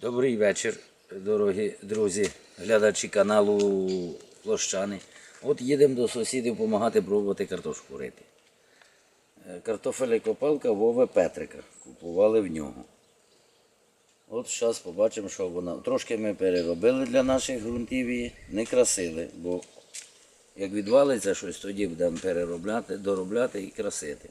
Добрий вечір, дорогі друзі, глядачі каналу Площани. От їдемо до сусідів допомагати пробувати картошку рити. Е, Картофель-копалка Вове Петрика. Купували в нього. От зараз побачимо, що вона. Трошки ми переробили для наших ґрунтів і не красили, бо як відвалиться щось, тоді будемо переробляти, доробляти і красити.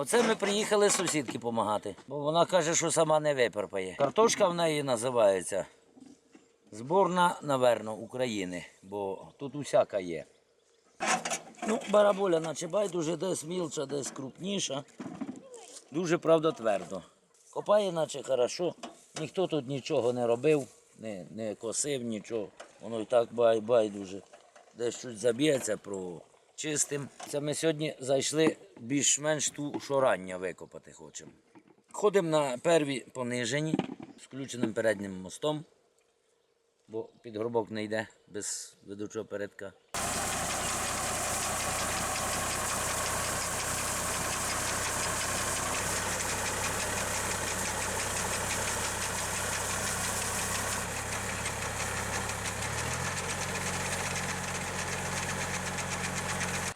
Оце ми приїхали сусідки допомагати, бо вона каже, що сама не виперпає. Картошка в неї називається зборна, наверно, України, бо тут усяка є. Ну, бараболя, наче байдуже, десь мілча, десь крупніша. Дуже правда твердо. Копає, наче хорошо. Ніхто тут нічого не робив, не, не косив нічого. Воно і так бай, байдуже. Десь щось заб'ється про чистим. Це ми сьогодні зайшли більш-менш ту, що рання викопати хочемо. Ходимо на перві понижені з включеним переднім мостом, бо під горбок не йде без ведучого передка.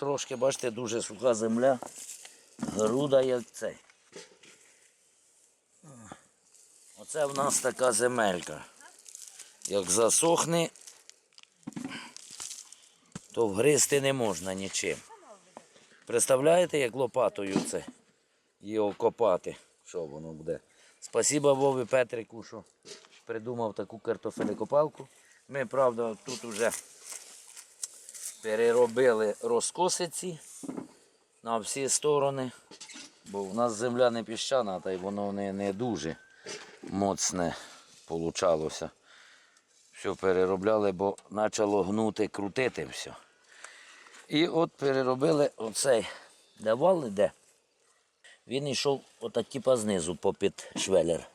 Трошки, бачите, дуже суха земля. Груда як цей. Оце в нас така земелька. Як засохне, то вгризти не можна нічим. Представляєте, як лопатою це його копати? Що воно буде? Спасіба Вові Петрику, що придумав таку картофелекопалку. Ми, правда, тут уже переробили розкосиці на всі сторони, бо в нас земля не піщана, та й воно не, не дуже моцне получалося. Все переробляли, бо почало гнути, крутити все. І от переробили оцей давали де. Він йшов отак типа знизу попід швелер,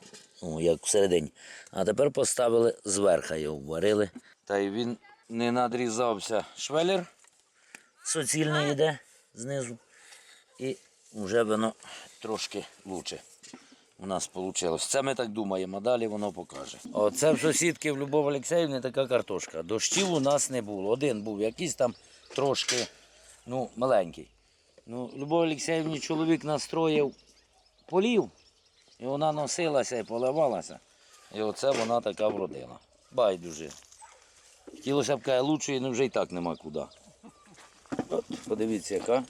ну, як всередині. А тепер поставили зверху його варили. Та й він не надрізався швелер, суцільно йде знизу. І вже воно трошки лучше у нас вийшло. Це ми так думаємо, а далі воно покаже. Оце в сусідки в Любов Олексіївні така картошка. Дощів у нас не було. Один був якийсь там трошки ну, маленький. Ну, Любов Олексіївні чоловік настроїв полів, і вона носилася і поливалася. І оце вона така вродила. Байдуже. Хотілося б каже, лучше, але вже і так нема куди. От, подивіться, яка.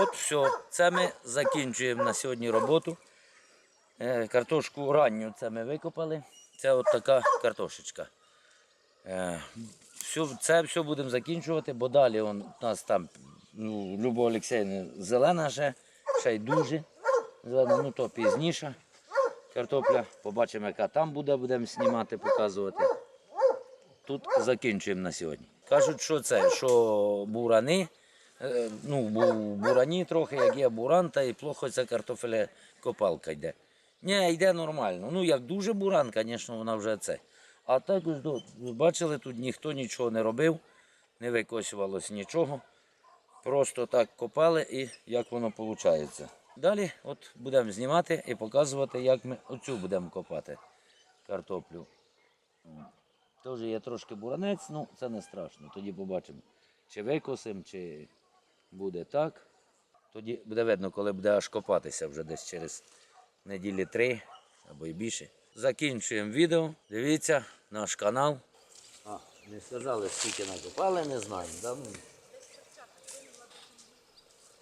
От все, це ми закінчуємо на сьогодні роботу. Е, Картошку ранню це ми викопали. Це от така картошечка. Е, це все будемо закінчувати, бо далі у нас там ну, Любов Олексійовна зелена ще, ще й дуже зелена, ну то пізніше. Картопля. Побачимо, яка там буде, будемо знімати, показувати. Тут закінчуємо на сьогодні. Кажуть, що це, що бурани, ну, бу- бурані трохи, як є буран, та і плохо ця картофеля копалка йде. Ні, йде нормально. Ну, як дуже буран, звісно, вона вже це. А так, ось, бачили, тут ніхто нічого не робив, не викосювалося нічого. Просто так копали і як воно виходить. Далі от будемо знімати і показувати, як ми оцю будемо копати картоплю. Теж є трошки буранець, ну це не страшно. Тоді побачимо, чи викосимо, чи буде так. Тоді буде видно, коли буде аж копатися вже десь через неділі три або й більше. Закінчуємо відео. Дивіться наш канал. А, не сказали, скільки накопали, не знаю. Да? Ну,